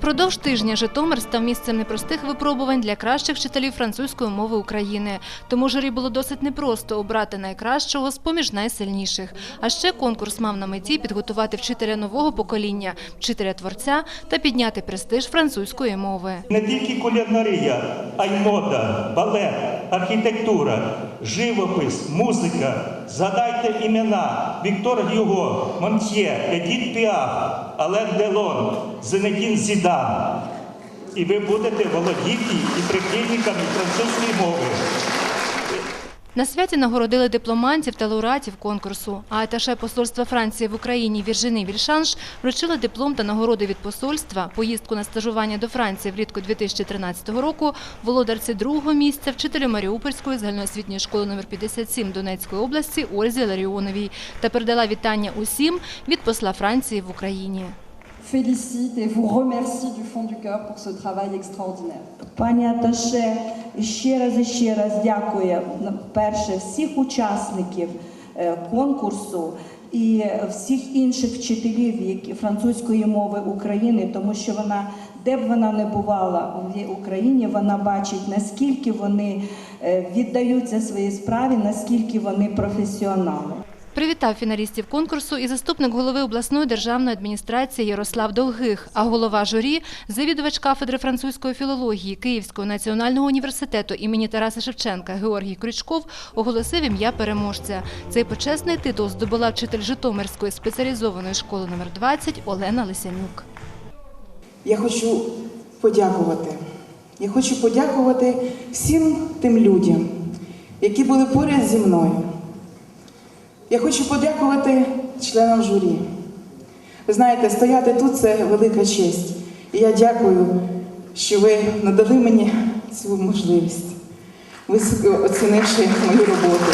Впродовж тижня Житомир став місцем непростих випробувань для кращих вчителів французької мови України. Тому журі було досить непросто обрати найкращого з поміж найсильніших. А ще конкурс мав на меті підготувати вчителя нового покоління, вчителя творця та підняти престиж французької мови. Не тільки кулінарія, а й мода, балет, архітектура, живопис, музика. Згадайте імена Віктор Гюго, Монтьє, Едіт Піаф, Ален Делон, Зенедін Зідан. І ви будете володіти і прихильниками французької мови. На святі нагородили дипломантів та лауреатів конкурсу. А аташе посольства Франції в Україні Віржини Вільшанш вручила диплом та нагороди від посольства, поїздку на стажування до Франції влітку 2013 року, володарці другого місця, вчителю Маріупольської загальноосвітньої школи номер 57 Донецької області Ользі Ларіоновій та передала вітання усім від посла Франції в Україні. Félicite et vous remercie du fond du cœur pour ce travail extraordinaire. Пані Аташе ще раз і ще раз дякує перше всіх учасників е, конкурсу і всіх інших вчителів французької мови України, тому що вона, де б вона не бувала в Україні, вона бачить, наскільки вони е, віддаються своїй справі, наскільки вони професіонали. Привітав фіналістів конкурсу і заступник голови обласної державної адміністрації Ярослав Долгих, а голова журі – завідувач кафедри французької філології Київського національного університету імені Тараса Шевченка Георгій Крючков оголосив ім'я переможця. Цей почесний титул здобула вчитель Житомирської спеціалізованої школи номер 20 Олена Лисянюк. Я хочу подякувати. Я хочу подякувати всім тим людям, які були поряд зі мною. Я хочу подякувати членам журі. Ви знаєте, стояти тут це велика честь. І я дякую, що ви надали мені цю можливість, високо оцінивши мою роботу.